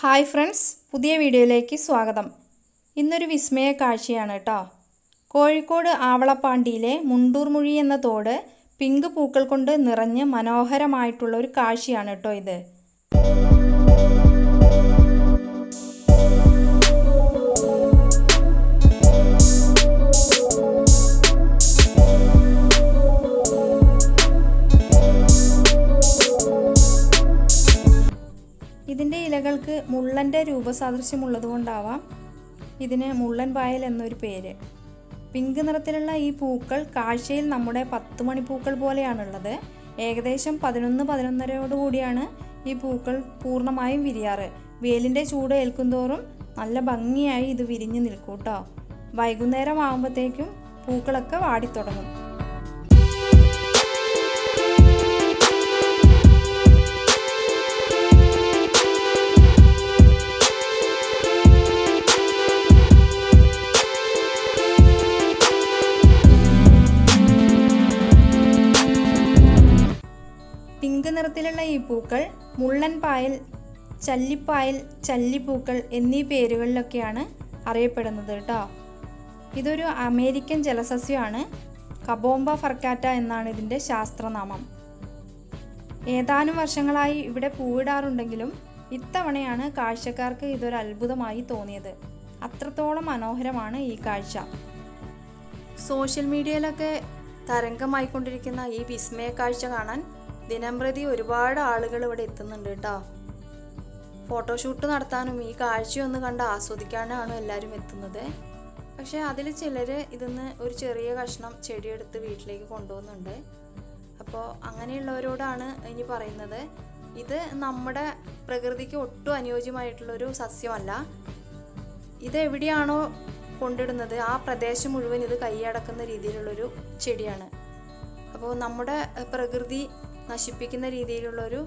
Hi friends പുതിയ വീഡിയോയിലേക്ക് സ്വാഗതം. ഇന്നൊരു വിസ്മയ കാഴ്ചയാണ് കേട്ടോ കോഴിക്കോട് ആവളപ്പാണ്ടിയിലെ മുണ്ടൂർമുഴി എന്ന തോട് പിങ്ക് പൂക്കൾ കൊണ്ട് നിറഞ്ഞ് മനോഹരമായിട്ടുള്ള ഒരു കാഴ്ചയാണ് കേട്ടോ ഇത്. ഇലകൾക്ക് മുള്ളന്റെ രൂപസാദൃശ്യമുള്ളതുകൊണ്ടാവാം ഇതിന് മുള്ളൻ പായൽ എന്നൊരു പേര്. പിങ്ക് നിറത്തിലുള്ള ഈ പൂക്കൾ കാഴ്ചയിൽ നമ്മുടെ പത്ത് മണിപ്പൂക്കൾ പോലെയാണുള്ളത്. ഏകദേശം പതിനൊന്ന് പതിനൊന്നരയോടുകൂടിയാണ് ഈ പൂക്കൾ പൂർണമായും വിരിയാറ്. വേലിന്റെ ചൂട് ഏൽക്കുന്തോറും നല്ല ഭംഗിയായി ഇത് വിരിഞ്ഞു നിൽക്കൂട്ടോ. കേട്ടോ വൈകുന്നേരം ആകുമ്പോഴത്തേക്കും പൂക്കളൊക്കെ വാടിത്തുടങ്ങും. നിറത്തിലുള്ള ഈ പൂക്കൾ മുള്ളൻ പായൽ ചല്ലിപ്പായൽ ചല്ലിപ്പൂക്കൾ എന്നീ പേരുകളിലൊക്കെയാണ് അറിയപ്പെടുന്നത് കേട്ടോ. ഇതൊരു അമേരിക്കൻ ജലസസ്യമാണ്. കബോംബ ഫർക്കാറ്റ എന്നാണ് ഇതിന്റെ ശാസ്ത്രനാമം. ഏതാനും വർഷങ്ങളായി ഇവിടെ പൂവിടാറുണ്ടെങ്കിലും ഇത്തവണയാണ് കാഴ്ചക്കാർക്ക് ഇതൊരു അത്ഭുതമായി തോന്നിയത്. അത്രത്തോളം മനോഹരമാണ് ഈ കാഴ്ച. സോഷ്യൽ മീഡിയയിലൊക്കെ തരംഗമായിക്കൊണ്ടിരിക്കുന്ന ഈ വിസ്മയ കാഴ്ച കാണാൻ ദിനംപ്രതി ഒരുപാട് ആളുകൾ ഇവിടെ എത്തുന്നുണ്ട് കേട്ടോ. ഫോട്ടോഷൂട്ട് നടത്താനും ഈ കാഴ്ചയൊന്ന് കണ്ട് ആസ്വദിക്കാനാണ് എല്ലാവരും എത്തുന്നത്. പക്ഷേ അതിൽ ചിലർ ഇതിന്ന് ഒരു ചെറിയ കഷ്ണം ചെടിയെടുത്ത് വീട്ടിലേക്ക് കൊണ്ടുപോകുന്നുണ്ട് അപ്പോൾ അങ്ങനെയുള്ളവരോടാണ് ഇനി പറയുന്നത്. ഇത് നമ്മുടെ പ്രകൃതിക്ക് ഒട്ടും അനുയോജ്യമായിട്ടുള്ളൊരു സസ്യമല്ല. ഇത് എവിടെയാണോ കൊണ്ടിടുന്നത് ആ പ്രദേശം മുഴുവൻ ഇത് കൈയടക്കുന്ന രീതിയിലുള്ളൊരു ചെടിയാണ്. അപ്പോൾ നമ്മുടെ പ്രകൃതി നശിപ്പിക്കുന്ന രീതിയിലുള്ള രീതിയിലുള്ളൊരു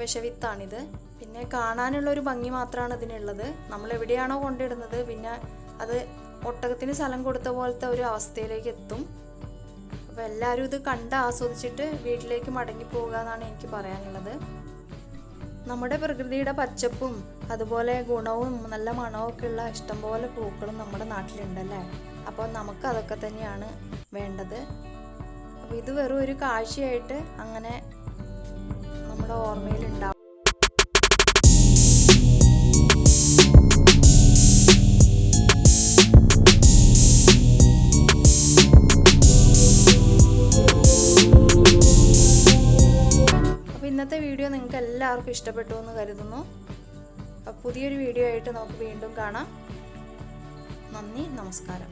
വിഷവിത്താണിത്. പിന്നെ കാണാനുള്ള ഒരു ഭംഗി മാത്രമാണ് ഇതിനുള്ളത്. നമ്മൾ എവിടെയാണോ കൊണ്ടിടുന്നത് പിന്നെ അത് ഒട്ടകത്തിന് സ്ഥലം കൊടുത്ത പോലത്തെ ഒരു അവസ്ഥയിലേക്ക് എത്തും അപ്പോൾ എല്ലാവരും ഇത് കണ്ട് ആസ്വദിച്ചിട്ട് വീട്ടിലേക്ക് മടങ്ങി പോകുക എന്നാണ് എനിക്ക് പറയാനുള്ളത്. നമ്മുടെ പ്രകൃതിയുടെ പച്ചപ്പും അതുപോലെ ഗുണവും നല്ല മണവും ഉള്ള ഇഷ്ടംപോലെ പൂക്കളും നമ്മുടെ നാട്ടിലുണ്ടല്ലേ? അപ്പോൾ നമുക്ക് അതൊക്കെ തന്നെയാണ് വേണ്ടത്. അപ്പോൾ ഇത് വെറും ഒരു കാഴ്ചയായിട്ട് അങ്ങനെ നമ്മുടെ ഓർമ്മയിൽ ഉണ്ടാവും അപ്പോൾ ഇന്നത്തെ വീഡിയോ നിങ്ങൾക്ക് എല്ലാവർക്കും ഇഷ്ടപ്പെട്ടു എന്ന് കരുതുന്നു. പുതിയൊരു വീഡിയോ ആയിട്ട് നമുക്ക് വീണ്ടും കാണാം. നന്ദി നമസ്കാരം.